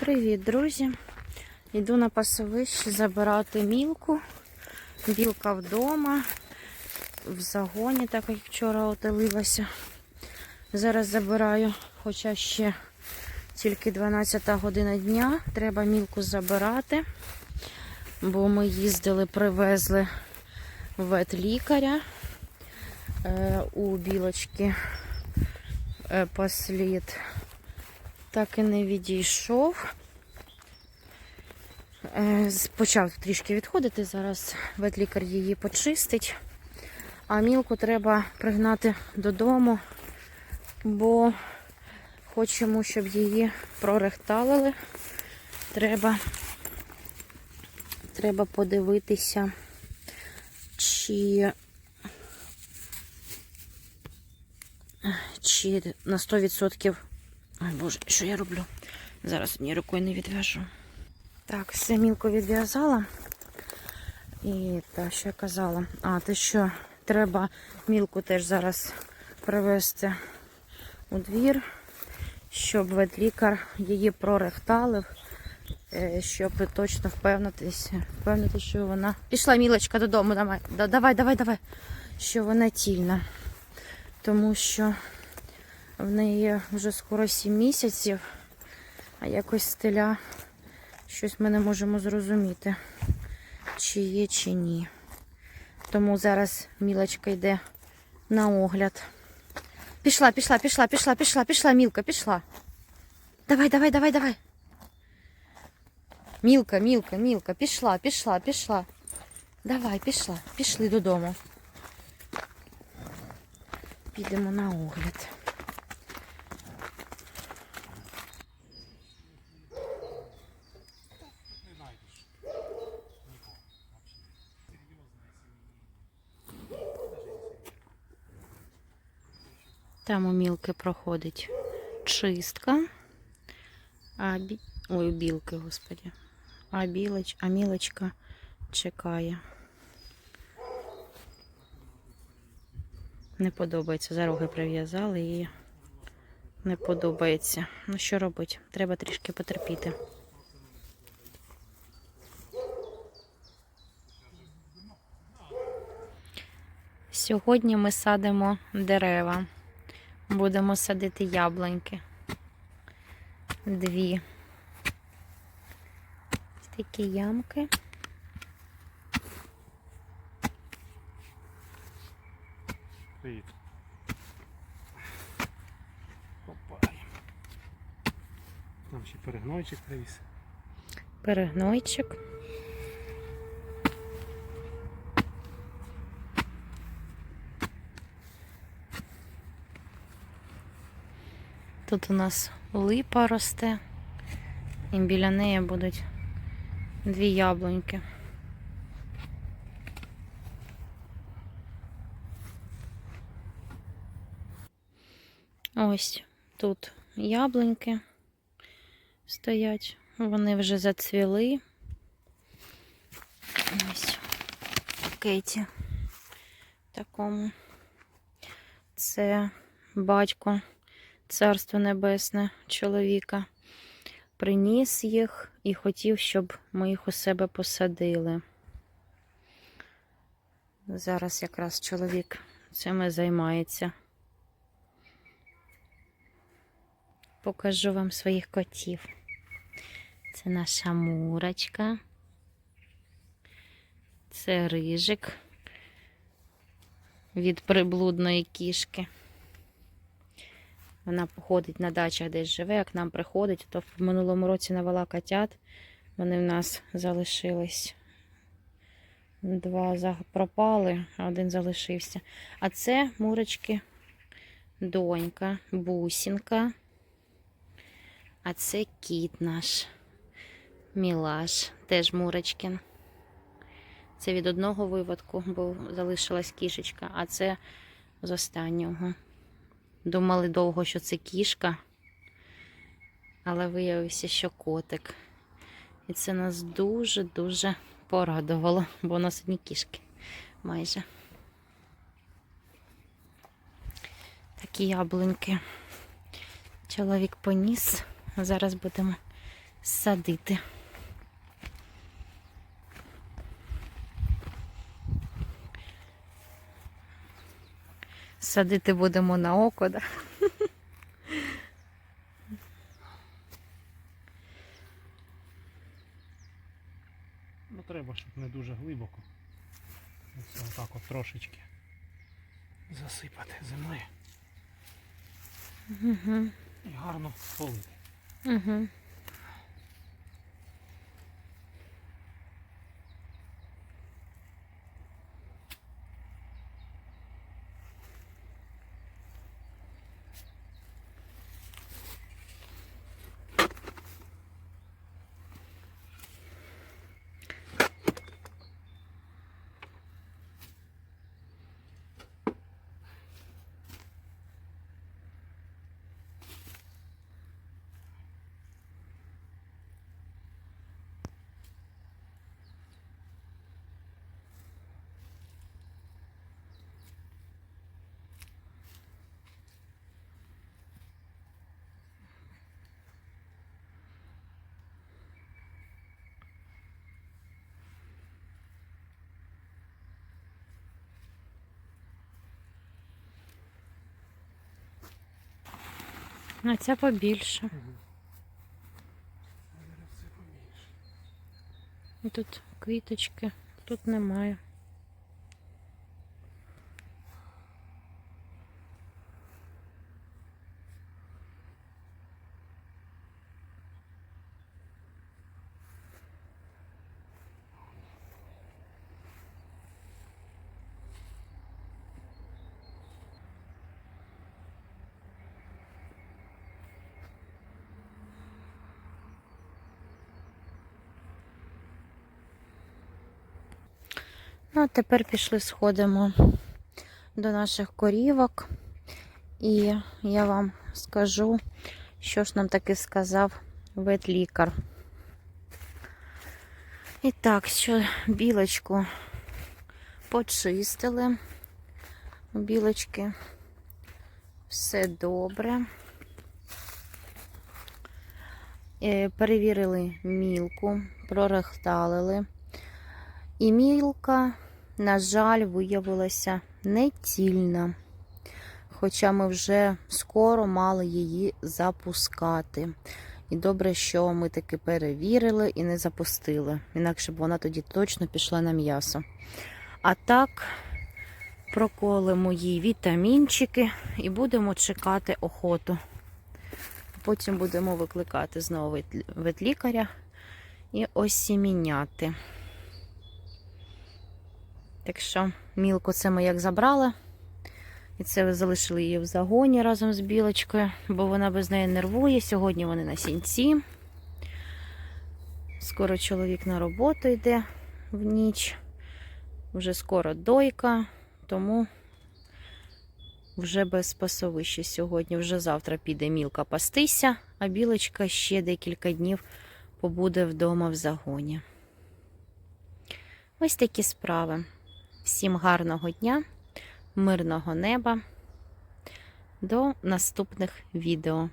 Привіт, друзі! Йду на пасовище забирати мілку. Білка вдома, в загоні, так як вчора отелилася. Зараз забираю, хоча ще тільки 12 година дня. Треба мілку забирати, бо ми їздили, привезли ветлікаря е, у білочки е, послід так і не відійшов. Е, Почав трішки відходити. Зараз ветлікар її почистить. А мілку треба пригнати додому, бо хочемо, щоб її прорехталили. Треба, треба подивитися, чи, чи на 100% Ой, Боже, що я роблю? Зараз однією рукою не відв'яжу. Так, все мілко відв'язала. І та, що я казала. А, те, що треба мілку теж зараз привезти у двір, щоб ветлікар її прорехталив, е, щоб точно впевнитися, впевнити, що вона. Пішла мілочка додому, давай, давай, давай, давай. Що вона тільна. Тому що в неї вже скоро 7 місяців, а якось стиля щось ми не можемо зрозуміти, чи є, чи ні. Тому зараз мілочка йде на огляд. Пішла, пішла, пішла, пішла, пішла, пішла, мілка, пішла. Давай, давай, давай, давай. Мілка, мілка, мілка, пішла, пішла, пішла. Давай, пішла, пішли додому. Підемо на огляд. Там у мілки проходить чистка. А бі... Ой, у білки, господі. А, білоч... а мілочка чекає. Не подобається. За роги прив'язали і не подобається. Ну що робити? Треба трішки потерпіти. Сьогодні ми садимо дерева. Будемо садити яблуньки. Дві. Такі ямки. Привіт. Там ще перегнойчик привіз. Перегнойчик. Тут у нас липа росте, і біля неї будуть дві яблуньки. Ось тут яблуньки стоять. Вони вже зацвіли. Ось Кейті такому. Це батько, царство небесне чоловіка. Приніс їх і хотів, щоб ми їх у себе посадили. Зараз якраз чоловік цим і займається. Покажу вам своїх котів. Це наша мурочка. Це рижик від приблудної кішки. Вона походить на дачах десь живе, як нам приходить, то в минулому році навела котят. Вони в нас залишились. Два пропали, а один залишився. А це мурочки донька, бусінка. А це кіт наш. Мілаш, теж Мурочкін. Це від одного виводку, бо залишилась кішечка, а це з останнього. Думали довго, що це кішка, але виявився, що котик. І це нас дуже-дуже порадувало, бо у нас одні кішки майже. Такі яблуньки. Чоловік поніс. Зараз будемо садити. Садити будемо на око, да? Ну треба, щоб не дуже глибоко. Ось отак от трошечки засипати землею Угу. і гарно полити. Угу. А ця побільше. Тут квіточки, тут немає. Ну, а тепер пішли, сходимо до наших корівок. І я вам скажу, що ж нам таки сказав ветлікар. І так, що білочку почистили. Білочки все добре. Е, Перевірили мілку, прорехталили. І мілка, на жаль, виявилася нецільна. Хоча ми вже скоро мали її запускати. І добре, що ми таки перевірили і не запустили. Інакше б вона тоді точно пішла на м'ясо. А так, проколимо їй вітамінчики і будемо чекати охоту. Потім будемо викликати знову ветлікаря і осіміняти. Так що мілку це ми як забрали. І це ви залишили її в загоні разом з білочкою, бо вона без неї нервує. Сьогодні вони на сінці. Скоро чоловік на роботу йде в ніч. Вже скоро дойка, тому вже без пасовища сьогодні. Вже завтра піде мілка пастися, а білочка ще декілька днів побуде вдома в загоні. Ось такі справи. Всім гарного дня, мирного неба. До наступних відео.